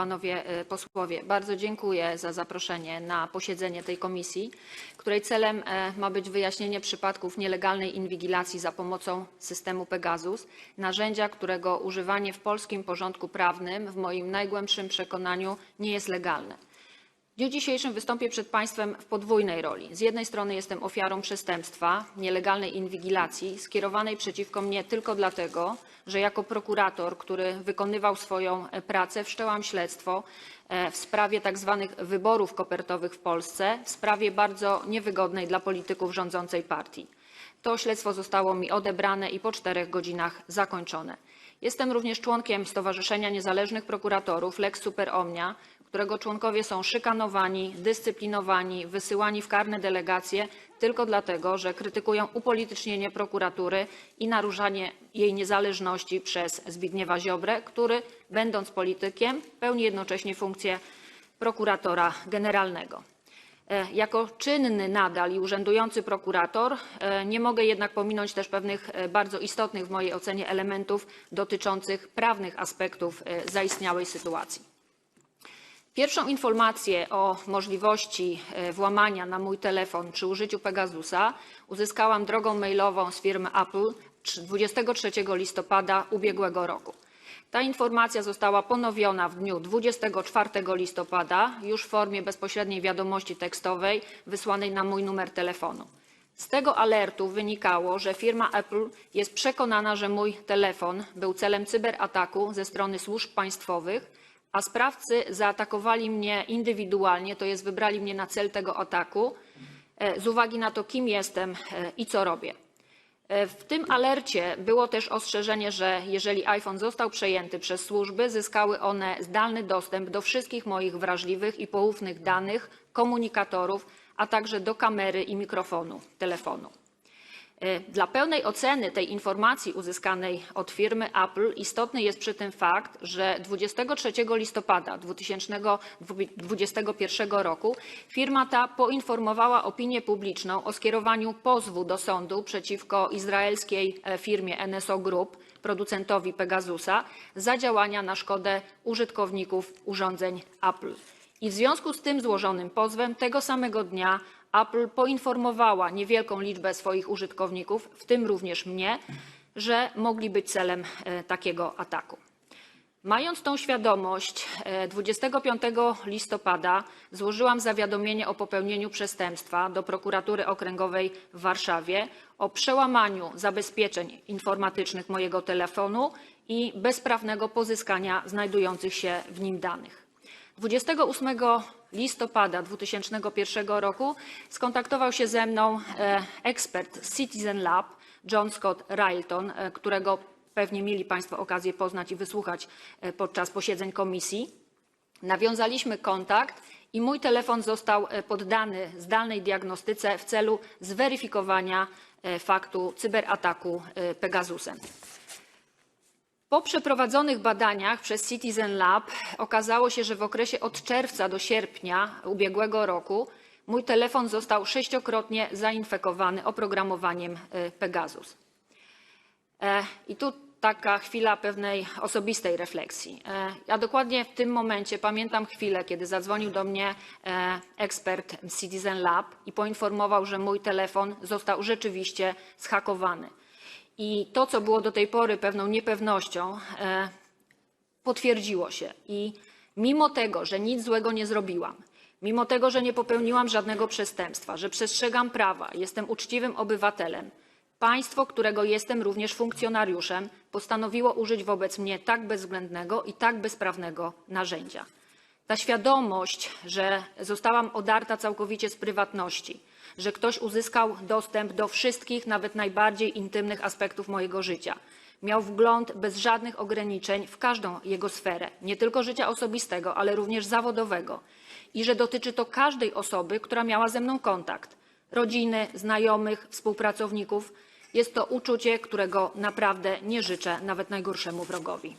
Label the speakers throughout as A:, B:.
A: panowie e, posłowie. Bardzo dziękuję za zaproszenie na posiedzenie tej komisji, której celem e, ma być wyjaśnienie przypadków nielegalnej inwigilacji za pomocą systemu Pegasus, narzędzia, którego używanie w polskim porządku prawnym w moim najgłębszym przekonaniu nie jest legalne. W dniu dzisiejszym wystąpię przed Państwem w podwójnej roli. Z jednej strony jestem ofiarą przestępstwa, nielegalnej inwigilacji skierowanej przeciwko mnie tylko dlatego, że jako prokurator, który wykonywał swoją e, pracę, wszczęłam śledztwo e, w sprawie tak zwanych wyborów kopertowych w Polsce, w sprawie bardzo niewygodnej dla polityków rządzącej partii. To śledztwo zostało mi odebrane i po czterech godzinach zakończone. Jestem również członkiem Stowarzyszenia Niezależnych Prokuratorów Lex Super Omnia, którego członkowie są szykanowani, dyscyplinowani, wysyłani w karne delegacje tylko dlatego, że krytykują upolitycznienie prokuratury i naruszanie jej niezależności przez Zbigniewa Ziobrę, który będąc politykiem pełni jednocześnie funkcję prokuratora generalnego. E, Jako czynny nadal i urzędujący prokurator e, nie mogę jednak pominąć też pewnych e, bardzo istotnych w mojej ocenie elementów dotyczących prawnych aspektów zaistniałej sytuacji. Pierwszą informację o możliwości włamania na mój telefon przy użyciu Pegasusa uzyskałam drogą mailową z firmy Apple 23 listopada ubiegłego roku. Ta informacja została ponowiona w dniu 24 listopada już w formie bezpośredniej wiadomości tekstowej wysłanej na mój numer telefonu. Z tego alertu wynikało, że firma Apple jest przekonana, że mój telefon był celem cyberataku ze strony służb państwowych, a sprawcy zaatakowali mnie indywidualnie, to jest wybrali mnie na cel tego ataku e, z uwagi na to, kim jestem e, i co robię. E, W tym alercie było też ostrzeżenie, że jeżeli iPhone został przejęty przez służby, zyskały one zdalny dostęp do wszystkich moich wrażliwych i poufnych danych, komunikatorów, a także do kamery i mikrofonu telefonu. E, Dla pełnej oceny tej informacji uzyskanej od firmy Apple istotny jest przy tym fakt, że 23 listopada 2021 roku firma ta poinformowała opinię publiczną o skierowaniu pozwu do sądu przeciwko izraelskiej e, firmie NSO Group, producentowi Pegasusa, za działania na szkodę użytkowników urządzeń Apple. I w związku z tym złożonym pozwem tego samego dnia Apple poinformowała niewielką liczbę swoich użytkowników, w tym również mnie, że mogli być celem e, takiego ataku. Mając tą świadomość, e, 25 listopada złożyłam zawiadomienie o popełnieniu przestępstwa do prokuratury okręgowej w Warszawie o przełamaniu zabezpieczeń informatycznych mojego telefonu i bezprawnego pozyskania znajdujących się w nim danych. 28 listopada 2001 roku skontaktował się ze mną e, ekspert z Citizen Lab John Scott Railton, e, którego pewnie mieli Państwo okazję poznać i wysłuchać e, podczas posiedzeń komisji. Nawiązaliśmy kontakt i mój telefon został poddany zdalnej diagnostyce w celu zweryfikowania faktu cyberataku Pegasusem. Po przeprowadzonych badaniach przez Citizen Lab okazało się, że w okresie od czerwca do sierpnia ubiegłego roku mój telefon został sześciokrotnie zainfekowany oprogramowaniem e, Pegasus. E, I tu taka chwila pewnej osobistej refleksji. E, Ja dokładnie w tym momencie pamiętam chwilę, kiedy zadzwonił do mnie e, ekspert Citizen Lab i poinformował, że mój telefon został rzeczywiście zhakowany. I to, co było do tej pory pewną niepewnością, e, potwierdziło się. I mimo tego, że nic złego nie zrobiłam, mimo tego, że nie popełniłam żadnego przestępstwa, że przestrzegam prawa, jestem uczciwym obywatelem, państwo, którego jestem również funkcjonariuszem, postanowiło użyć wobec mnie tak bezwzględnego i tak bezprawnego narzędzia. Ta świadomość, że zostałam odarta całkowicie z prywatności, że ktoś uzyskał dostęp do wszystkich, nawet najbardziej intymnych aspektów mojego życia, miał wgląd bez żadnych ograniczeń w każdą jego sferę, nie tylko życia osobistego, ale również zawodowego, i że dotyczy to każdej osoby, która miała ze mną kontakt rodziny, znajomych, współpracowników. Jest to uczucie, którego naprawdę nie życzę nawet najgorszemu wrogowi.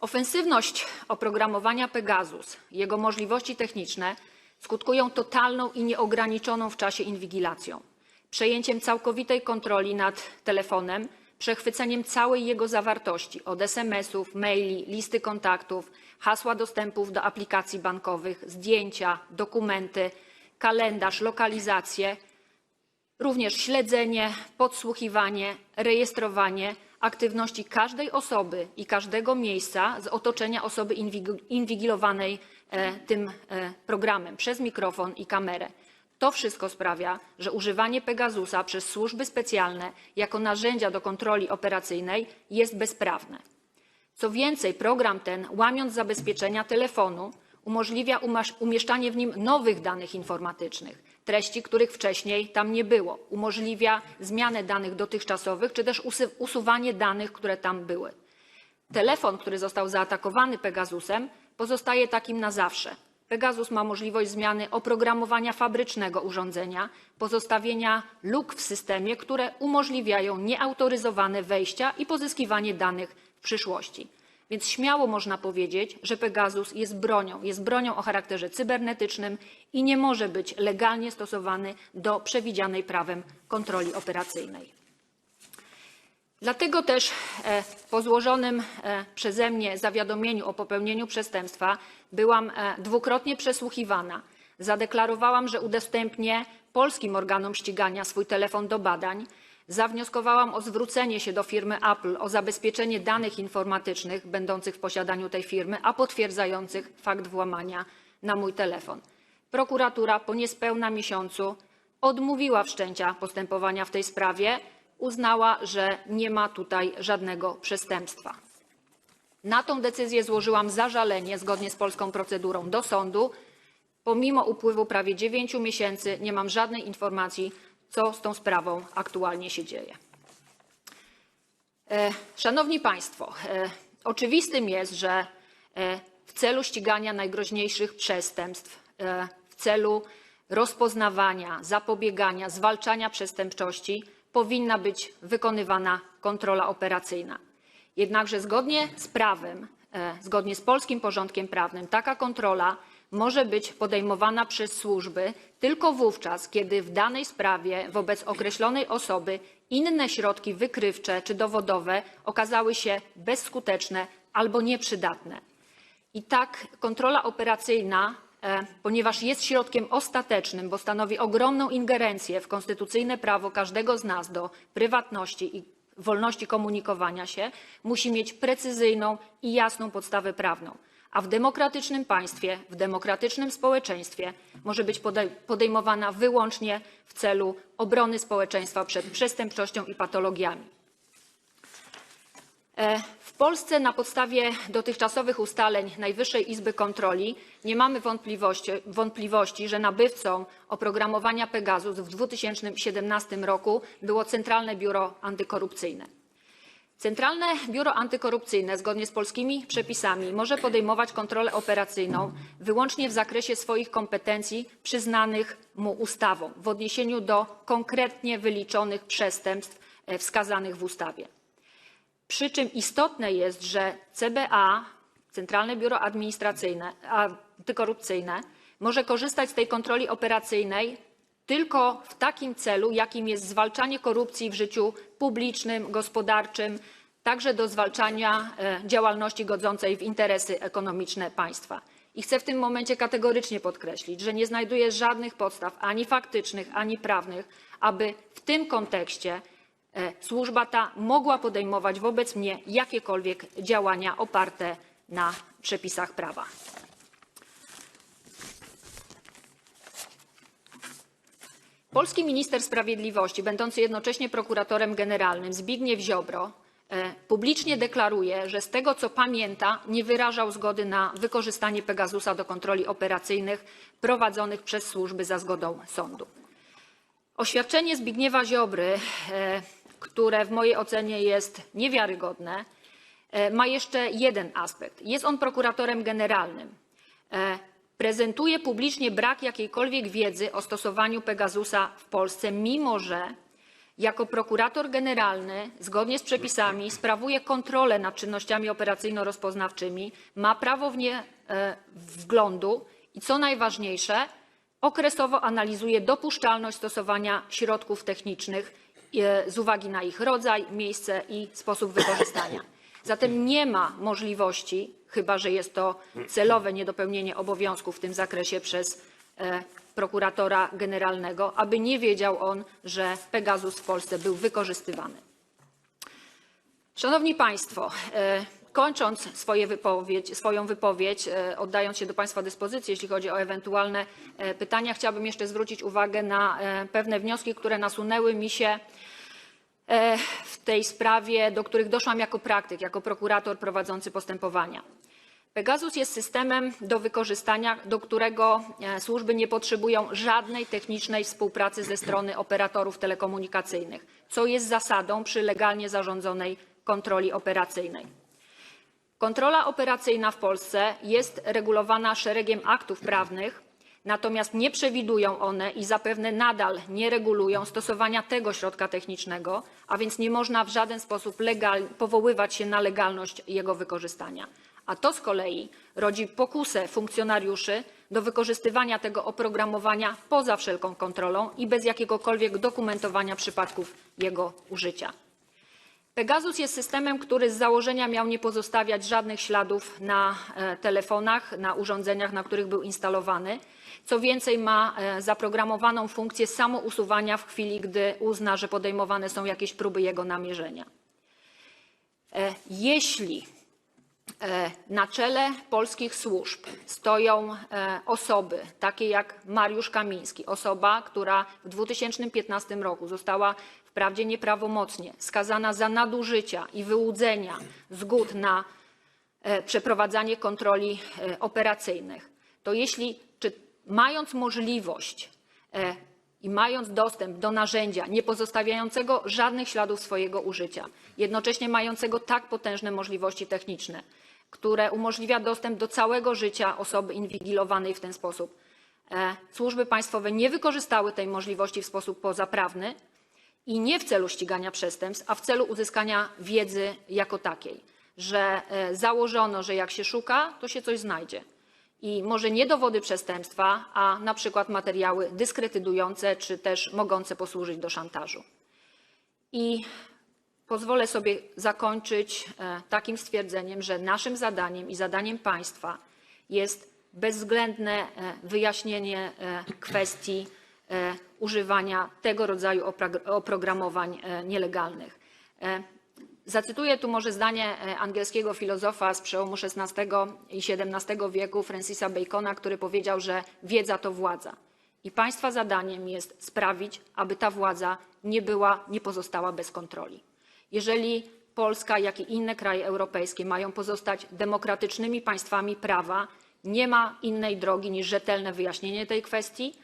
A: Ofensywność oprogramowania Pegasus, jego możliwości techniczne skutkują totalną i nieograniczoną w czasie inwigilacją, przejęciem całkowitej kontroli nad telefonem, przechwyceniem całej jego zawartości od SMS-ów, maili, listy kontaktów, hasła dostępów do aplikacji bankowych, zdjęcia, dokumenty, kalendarz, lokalizacje, również śledzenie, podsłuchiwanie, rejestrowanie aktywności każdej osoby i każdego miejsca z otoczenia osoby inwig- inwigilowanej tym e, programem przez mikrofon i kamerę. To wszystko sprawia, że używanie Pegasusa przez służby specjalne jako narzędzia do kontroli operacyjnej jest bezprawne. Co więcej, program ten, łamiąc zabezpieczenia telefonu, umożliwia umieszczanie w nim nowych danych informatycznych, treści, których wcześniej tam nie było. Umożliwia zmianę danych dotychczasowych, czy też usuwanie danych, które tam były. Telefon, który został zaatakowany Pegasusem, pozostaje takim na zawsze. Pegasus ma możliwość zmiany oprogramowania fabrycznego urządzenia, pozostawienia luk w systemie, które umożliwiają nieautoryzowane wejścia i pozyskiwanie danych w przyszłości. Więc śmiało można powiedzieć, że Pegasus jest bronią, jest bronią o charakterze cybernetycznym i nie może być legalnie stosowany do przewidzianej prawem kontroli operacyjnej. Dlatego też e, po złożonym e, przeze mnie zawiadomieniu o popełnieniu przestępstwa byłam e, dwukrotnie przesłuchiwana. Zadeklarowałam, że udostępnię polskim organom ścigania swój telefon do badań. Zawnioskowałam o zwrócenie się do firmy Apple o zabezpieczenie danych informatycznych będących w posiadaniu tej firmy, a potwierdzających fakt włamania na mój telefon. Prokuratura po niespełna miesiącu odmówiła wszczęcia postępowania w tej sprawie, uznała, że nie ma tutaj żadnego przestępstwa. Na tą decyzję złożyłam zażalenie zgodnie z polską procedurą do sądu. Pomimo upływu prawie 9 miesięcy nie mam żadnej informacji, co z tą sprawą aktualnie się dzieje. E, Szanowni Państwo, e, oczywistym jest, że e, w celu ścigania najgroźniejszych przestępstw, w celu rozpoznawania, zapobiegania, zwalczania przestępczości powinna być wykonywana kontrola operacyjna. Jednakże zgodnie z prawem, e, zgodnie z polskim porządkiem prawnym, taka kontrola może być podejmowana przez służby tylko wówczas, kiedy w danej sprawie wobec określonej osoby inne środki wykrywcze czy dowodowe okazały się bezskuteczne albo nieprzydatne. I tak kontrola operacyjna, ponieważ jest środkiem ostatecznym, bo stanowi ogromną ingerencję w konstytucyjne prawo każdego z nas do prywatności i wolności komunikowania się, musi mieć precyzyjną i jasną podstawę prawną. A w demokratycznym państwie, w demokratycznym społeczeństwie może być podej- podejmowana wyłącznie w celu obrony społeczeństwa przed przestępczością i patologiami. E, W Polsce na podstawie dotychczasowych ustaleń Najwyższej Izby Kontroli nie mamy wątpliwości, wątpliwości, że nabywcą oprogramowania Pegasus w 2017 roku było Centralne Biuro Antykorupcyjne. Centralne Biuro Antykorupcyjne zgodnie z polskimi przepisami może podejmować kontrolę operacyjną wyłącznie w zakresie swoich kompetencji przyznanych mu ustawą w odniesieniu do konkretnie wyliczonych przestępstw e, wskazanych w ustawie. Przy czym istotne jest, że CBA, Centralne Biuro Administracyjne, Antykorupcyjne, może korzystać z tej kontroli operacyjnej tylko w takim celu, jakim jest zwalczanie korupcji w życiu publicznym, gospodarczym, także do zwalczania e, działalności godzącej w interesy ekonomiczne państwa. I chcę w tym momencie kategorycznie podkreślić, że nie znajduję żadnych podstaw ani faktycznych, ani prawnych, aby w tym kontekście służba ta mogła podejmować wobec mnie jakiekolwiek działania oparte na przepisach prawa. Polski minister sprawiedliwości, będący jednocześnie prokuratorem generalnym, Zbigniew Ziobro, e, publicznie deklaruje, że z tego co pamięta, nie wyrażał zgody na wykorzystanie Pegasusa do kontroli operacyjnych prowadzonych przez służby za zgodą sądu. Oświadczenie Zbigniewa Ziobry, e, które w mojej ocenie jest niewiarygodne, e, ma jeszcze jeden aspekt. Jest on prokuratorem generalnym. E, Prezentuje publicznie brak jakiejkolwiek wiedzy o stosowaniu Pegasusa w Polsce, mimo że jako prokurator generalny, zgodnie z przepisami, sprawuje kontrolę nad czynnościami operacyjno-rozpoznawczymi, ma prawo w nie e, wglądu i co najważniejsze, okresowo analizuje dopuszczalność stosowania środków technicznych z uwagi na ich rodzaj, miejsce i sposób wykorzystania. Zatem nie ma możliwości, chyba że jest to celowe niedopełnienie obowiązków w tym zakresie przez e, prokuratora generalnego, aby nie wiedział on, że Pegasus w Polsce był wykorzystywany. Szanowni Państwo, e, kończąc wypowiedź, swoją wypowiedź, e, oddając się do Państwa dyspozycji, jeśli chodzi o ewentualne e, pytania, chciałabym jeszcze zwrócić uwagę na e, pewne wnioski, które nasunęły mi się w tej sprawie, do których doszłam jako praktyk, jako prokurator prowadzący postępowania. Pegasus jest systemem do wykorzystania, do którego służby nie potrzebują żadnej technicznej współpracy ze strony operatorów telekomunikacyjnych, co jest zasadą przy legalnie zarządzonej kontroli operacyjnej. Kontrola operacyjna w Polsce jest regulowana szeregiem aktów prawnych, natomiast nie przewidują one i zapewne nadal nie regulują stosowania tego środka technicznego, a więc nie można w żaden sposób legal, powoływać się na legalność jego wykorzystania. A to z kolei rodzi pokusę funkcjonariuszy do wykorzystywania tego oprogramowania poza wszelką kontrolą i bez jakiegokolwiek dokumentowania przypadków jego użycia. Pegasus jest systemem, który z założenia miał nie pozostawiać żadnych śladów na e, telefonach, na urządzeniach, na których był instalowany. Co więcej, ma e, zaprogramowaną funkcję samousuwania w chwili, gdy uzna, że podejmowane są jakieś próby jego namierzenia. E, Jeśli na czele polskich służb stoją e, osoby takie jak Mariusz Kamiński, osoba, która w 2015 roku została wprawdzie nieprawomocnie skazana za nadużycia i wyłudzenia zgód na e, przeprowadzanie kontroli e, operacyjnych, to jeśli, czy mając możliwość e, i mając dostęp do narzędzia nie pozostawiającego żadnych śladów swojego użycia, jednocześnie mającego tak potężne możliwości techniczne, które umożliwia dostęp do całego życia osoby inwigilowanej w ten sposób, e, służby państwowe nie wykorzystały tej możliwości w sposób pozaprawny i nie w celu ścigania przestępstw, a w celu uzyskania wiedzy jako takiej, że e, założono, że jak się szuka, to się coś znajdzie. I może nie dowody przestępstwa, a na przykład materiały dyskredytujące czy też mogące posłużyć do szantażu. I pozwolę sobie zakończyć e, takim stwierdzeniem, że naszym zadaniem i zadaniem państwa jest bezwzględne e, wyjaśnienie e, kwestii używania tego rodzaju oprogramowań nielegalnych. Zacytuję tu może zdanie angielskiego filozofa z przełomu XVI i XVII wieku, Francisa Bacona, który powiedział, że wiedza to władza. I państwa zadaniem jest sprawić, aby ta władza nie była, nie pozostała bez kontroli. Jeżeli Polska, jak i inne kraje europejskie mają pozostać demokratycznymi państwami prawa, nie ma innej drogi niż rzetelne wyjaśnienie tej kwestii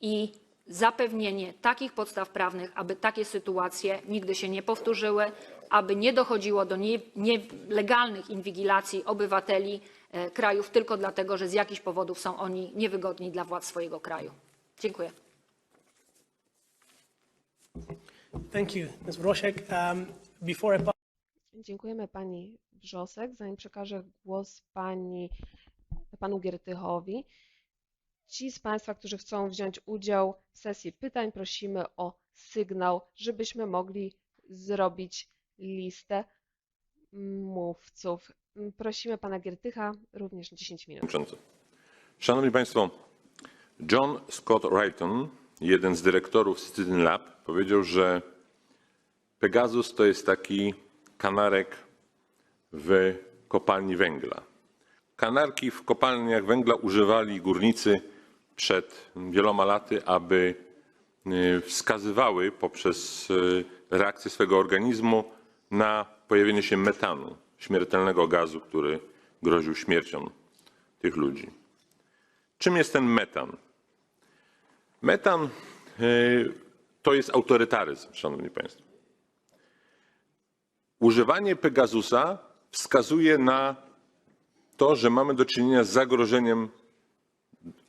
A: i zapewnienie takich podstaw prawnych, aby takie sytuacje nigdy się nie powtórzyły, aby nie dochodziło do nie- nielegalnych inwigilacji obywateli e, krajów tylko dlatego, że z jakichś powodów są oni niewygodni dla władz swojego kraju. Dziękuję.
B: Thank you, Ms. Um, before
C: Dziękujemy pani Wrzosek. Zanim przekażę głos pani, panu Giertychowi, ci z państwa, którzy chcą wziąć udział w sesji pytań, prosimy o sygnał, żebyśmy mogli zrobić listę mówców. Prosimy pana Giertycha również na 10 minut.
D: Szanowni Państwo, John Scott Wrighton, jeden z dyrektorów Citizen Lab, powiedział, że Pegasus to jest taki kanarek w kopalni węgla. Kanarki w kopalniach węgla używali górnicy przed wieloma laty, aby y, wskazywały poprzez y, reakcję swego organizmu na pojawienie się metanu, śmiertelnego gazu, który groził śmiercią tych ludzi. Czym jest ten metan? Metan y, to jest autorytaryzm, szanowni państwo. Używanie Pegasusa wskazuje na to, że mamy do czynienia z zagrożeniem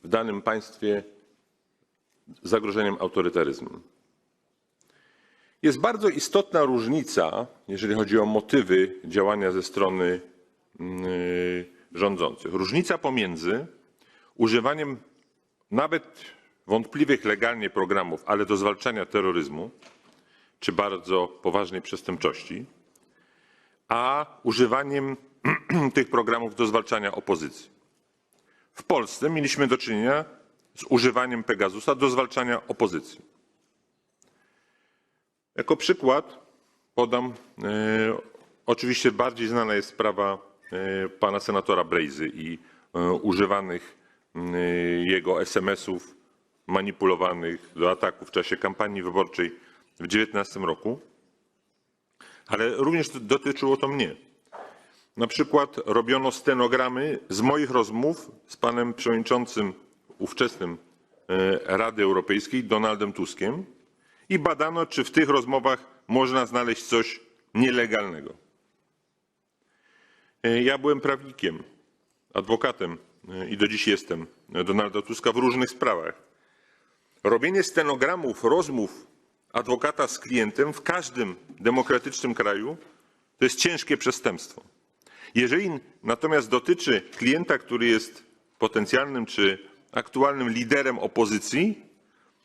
D: w danym państwie, zagrożeniem autorytaryzmem. Jest bardzo istotna różnica, jeżeli chodzi o motywy działania ze strony yy, rządzących. Różnica pomiędzy używaniem nawet wątpliwych legalnie programów, ale do zwalczania terroryzmu, czy bardzo poważnej przestępczości, a używaniem tych programów do zwalczania opozycji. W Polsce mieliśmy do czynienia z używaniem Pegasusa do zwalczania opozycji. Jako przykład podam, e, oczywiście bardziej znana jest sprawa e, pana senatora Brejzy i e, używanych m, jego SMS-ów manipulowanych do ataku w czasie kampanii wyborczej w 2019 roku, ale również dotyczyło to mnie. Na przykład robiono stenogramy z moich rozmów z panem przewodniczącym ówczesnym e, Rady Europejskiej, Donaldem Tuskiem i badano, czy w tych rozmowach można znaleźć coś nielegalnego. E, Ja byłem prawnikiem, adwokatem e, i do dziś jestem Donalda Tuska w różnych sprawach. Robienie stenogramów rozmów adwokata z klientem w każdym demokratycznym kraju to jest ciężkie przestępstwo. Jeżeli natomiast dotyczy klienta, który jest potencjalnym czy aktualnym liderem opozycji,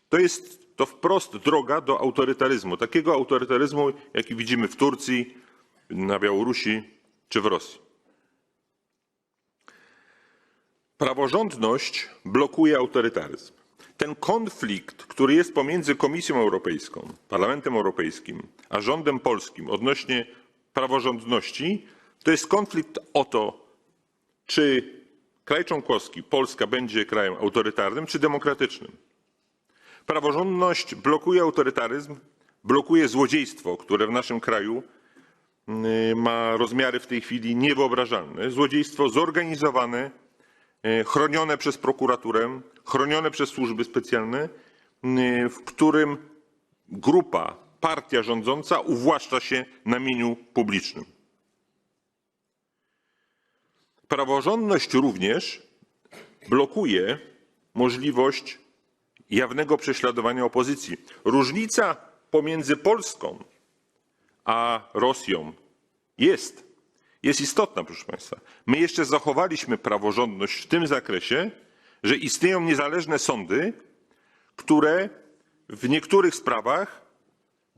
D: to jest to wprost droga do autorytaryzmu. Takiego autorytaryzmu, jaki widzimy w Turcji, na Białorusi czy w Rosji. Praworządność blokuje autorytaryzm. Ten konflikt, który jest pomiędzy Komisją Europejską, Parlamentem Europejskim, a rządem polskim odnośnie praworządności, to jest konflikt o to, czy kraj członkowski, Polska, będzie krajem autorytarnym czy demokratycznym. Praworządność blokuje autorytaryzm, blokuje złodziejstwo, które w naszym kraju y, ma rozmiary w tej chwili niewyobrażalne. Złodziejstwo zorganizowane, y, chronione przez prokuraturę, chronione przez służby specjalne, y, w którym grupa, partia rządząca uwłaszcza się na mieniu publicznym. Praworządność również blokuje możliwość jawnego prześladowania opozycji. Różnica pomiędzy Polską a Rosją jest, jest istotna, proszę Państwa. My jeszcze zachowaliśmy praworządność w tym zakresie, że istnieją niezależne sądy, które w niektórych sprawach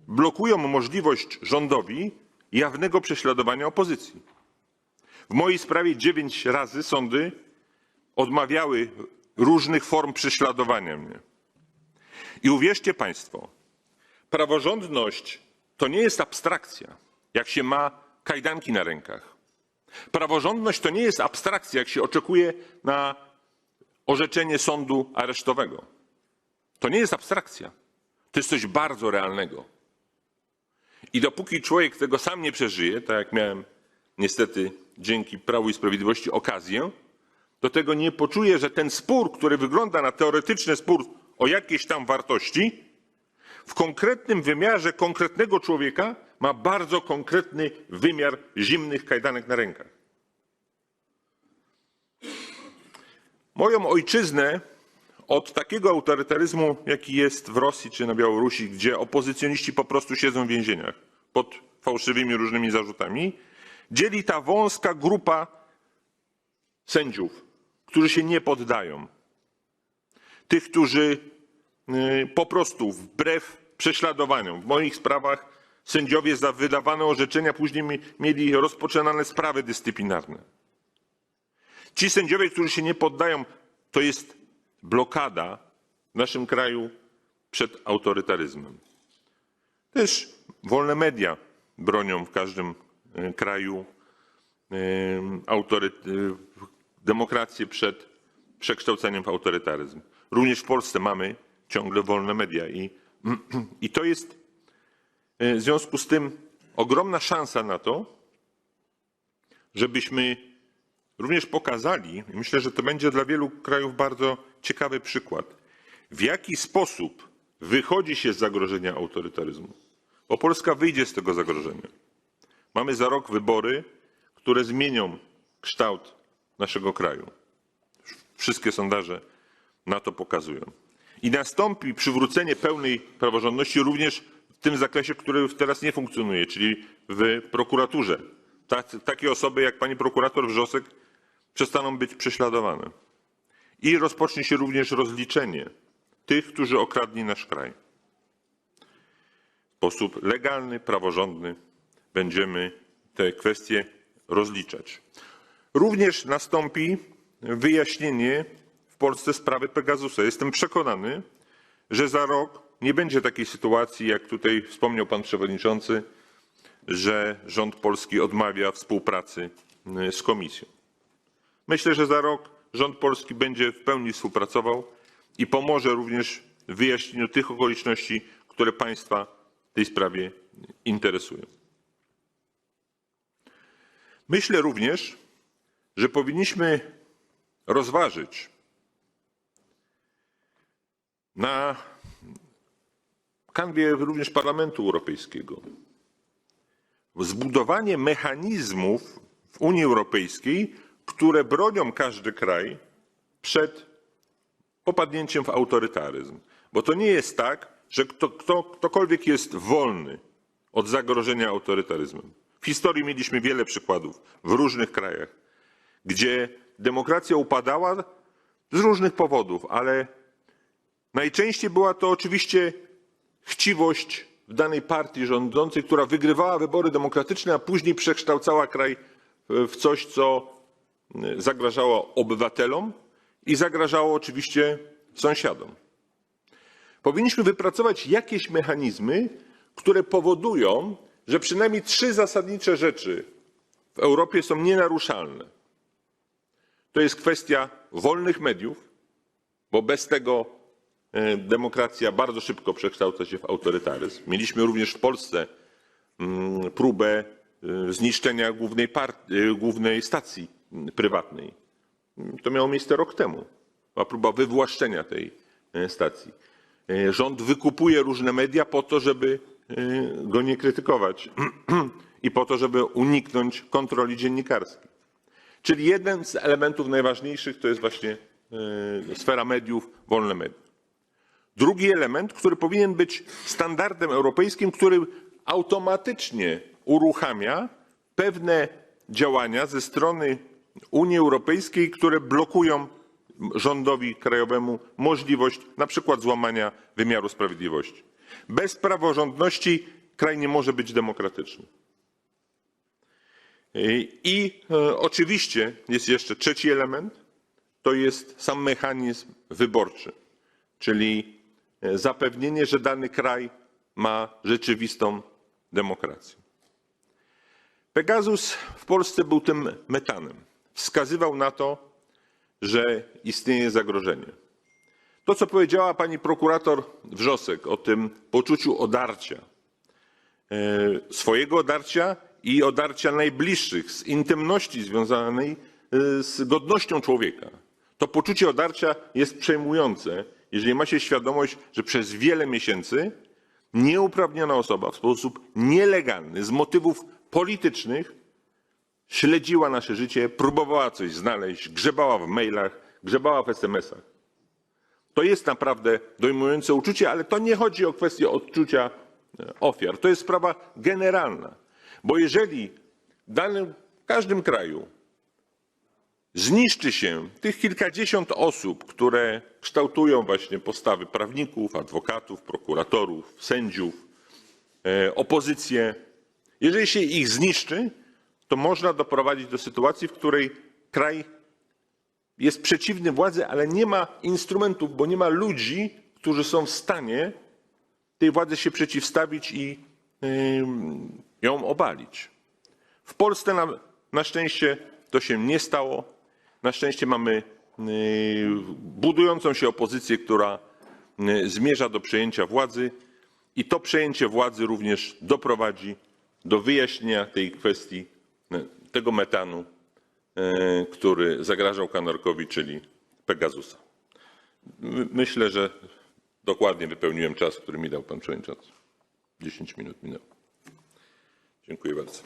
D: blokują możliwość rządowi jawnego prześladowania opozycji. W mojej sprawie dziewięć razy sądy odmawiały różnych form prześladowania mnie. I uwierzcie Państwo, praworządność to nie jest abstrakcja, jak się ma kajdanki na rękach. Praworządność to nie jest abstrakcja, jak się oczekuje na orzeczenie sądu aresztowego. To nie jest abstrakcja. To jest coś bardzo realnego. I dopóki człowiek tego sam nie przeżyje, tak jak miałem niestety dzięki Prawu i Sprawiedliwości okazję, do tego nie poczuje, że ten spór, który wygląda na teoretyczny spór o jakieś tam wartości, w konkretnym wymiarze konkretnego człowieka ma bardzo konkretny wymiar zimnych kajdanek na rękach. Moją ojczyznę od takiego autorytaryzmu, jaki jest w Rosji czy na Białorusi, gdzie opozycjoniści po prostu siedzą w więzieniach pod fałszywymi różnymi zarzutami, dzieli ta wąska grupa sędziów, którzy się nie poddają. Tych, którzy y, po prostu wbrew prześladowaniom, w moich sprawach sędziowie za wydawane orzeczenia później mi- mieli rozpoczynane sprawy dyscyplinarne. Ci sędziowie, którzy się nie poddają, to jest blokada w naszym kraju przed autorytaryzmem. Też wolne media bronią w każdym e, kraju e, e, demokrację przed przekształceniem w autorytaryzm. Również w Polsce mamy ciągle wolne media i, i to jest w związku z tym ogromna szansa na to, żebyśmy również pokazali, i myślę, że to będzie dla wielu krajów bardzo ciekawy przykład, w jaki sposób wychodzi się z zagrożenia autorytaryzmu. Bo Polska wyjdzie z tego zagrożenia. Mamy za rok wybory, które zmienią kształt naszego kraju. Wszystkie sondaże na to pokazują. I nastąpi przywrócenie pełnej praworządności również w tym zakresie, który teraz nie funkcjonuje, czyli w prokuraturze. Takie osoby jak pani prokurator Wrzosek przestaną być prześladowane. I rozpocznie się również rozliczenie tych, którzy okradli nasz kraj. sposób legalny, praworządny będziemy te kwestie rozliczać. Również nastąpi wyjaśnienie w Polsce sprawy Pegasusa. Jestem przekonany, że za rok nie będzie takiej sytuacji, jak tutaj wspomniał pan przewodniczący, że rząd polski odmawia współpracy y, z komisją. Myślę, że za rok rząd polski będzie w pełni współpracował i pomoże również w wyjaśnieniu tych okoliczności, które państwa w tej sprawie interesują. Myślę również, że powinniśmy rozważyć na kanwie również Parlamentu Europejskiego zbudowanie mechanizmów w Unii Europejskiej, które bronią każdy kraj przed popadnięciem w autorytaryzm. Bo to nie jest tak, że kto, kto, ktokolwiek jest wolny od zagrożenia autorytaryzmem. W historii mieliśmy wiele przykładów w różnych krajach, gdzie demokracja upadała z różnych powodów, ale najczęściej była to oczywiście chciwość w danej partii rządzącej, która wygrywała wybory demokratyczne, a później przekształcała kraj w coś, co zagrażało obywatelom i zagrażało oczywiście sąsiadom. Powinniśmy wypracować jakieś mechanizmy, które powodują, że przynajmniej trzy zasadnicze rzeczy w Europie są nienaruszalne. To jest kwestia wolnych mediów, bo bez tego e, demokracja bardzo szybko przekształca się w autorytaryzm. Mieliśmy również w Polsce mm, próbę e, zniszczenia głównej, e, głównej stacji prywatnej. To miało miejsce rok temu. Była próba wywłaszczenia tej e, stacji. E, Rząd wykupuje różne media po to, żeby e, go nie krytykować i po to, żeby uniknąć kontroli dziennikarskiej. Czyli jeden z elementów najważniejszych to jest właśnie sfera mediów, wolne media. Drugi element, który powinien być standardem europejskim, który automatycznie uruchamia pewne działania ze strony Unii Europejskiej, które blokują rządowi krajowemu możliwość na przykład złamania wymiaru sprawiedliwości. Bez praworządności kraj nie może być demokratyczny. I e, oczywiście jest jeszcze trzeci element, to jest sam mechanizm wyborczy, czyli e, zapewnienie, że dany kraj ma rzeczywistą demokrację. Pegasus w Polsce był tym metanem. Wskazywał na to, że istnieje zagrożenie. To, co powiedziała pani prokurator Wrzosek o tym poczuciu odarcia, e, swojego odarcia i odarcia najbliższych, z intymności związanej e, z godnością człowieka. To poczucie odarcia jest przejmujące, jeżeli ma się świadomość, że przez wiele miesięcy nieuprawniona osoba w sposób nielegalny, z motywów politycznych, śledziła nasze życie, próbowała coś znaleźć, grzebała w mailach, grzebała w SMS-ach. To jest naprawdę dojmujące uczucie, ale to nie chodzi o kwestię odczucia e, ofiar. To jest sprawa generalna. Bo jeżeli w danym, w każdym kraju zniszczy się tych kilkadziesiąt osób, które kształtują właśnie postawy prawników, adwokatów, prokuratorów, sędziów, e, opozycję, jeżeli się ich zniszczy, to można doprowadzić do sytuacji, w której kraj jest przeciwny władzy, ale nie ma instrumentów, bo nie ma ludzi, którzy są w stanie tej władzy się przeciwstawić i ją obalić. W Polsce na, na szczęście to się nie stało. Na szczęście mamy yy, budującą się opozycję, która yy, zmierza do przejęcia władzy i to przejęcie władzy również doprowadzi do wyjaśnienia tej kwestii, tego metanu, yy, który zagrażał Kanarkowi, czyli Pegasusa. My- Myślę, że dokładnie wypełniłem czas, który mi dał pan przewodniczący. 10 minut minęło. Dziękuję bardzo.